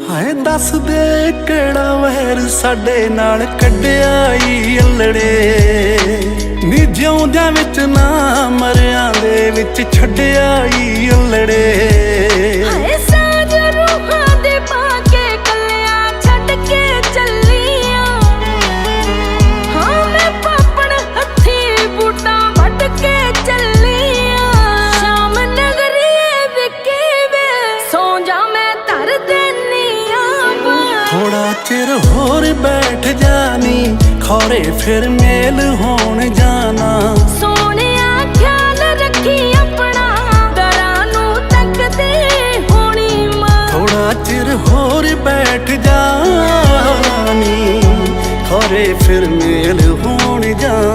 ਹਾਏ ਦੱਸ ਦੇ ਕਿਹੜਾ ਵਹਿਰ ਸਾਡੇ ਨਾਲ ਕੱਢਿਆ ਈ ਅਲੜੇ। ਨੀ ਜਿਉਂਦਿਆਂ ਵਿੱਚ ਨਾ ਮਰਿਆਂ ਦੇ ਵਿੱਚ ਛੱਡਿਆ ਈ ਥੋੜਾ ਚਿਰ ਹੋਰ ਬੈਠ ਜਾਨੀ ਖੌਰੇ ਫਿਰ ਮੇਲ ਹੋਣ ਜਾਣਾ ਸੋਹਣਿਆ ਖਿਆਲ ਰੱਖੀ ਆਪਣਾ ਦਰਾਂ ਨੂੰ ਤੱਕਦੇ ਹੋਣੀ ਮਾਂ। ਥੋੜਾ ਚਿਰ ਹੋਰ ਬੈਠ ਜਾਨੀ ਖੌਰੇ ਫਿਰ ਮੇਲ ਹੋਣ ਜਾਣਾ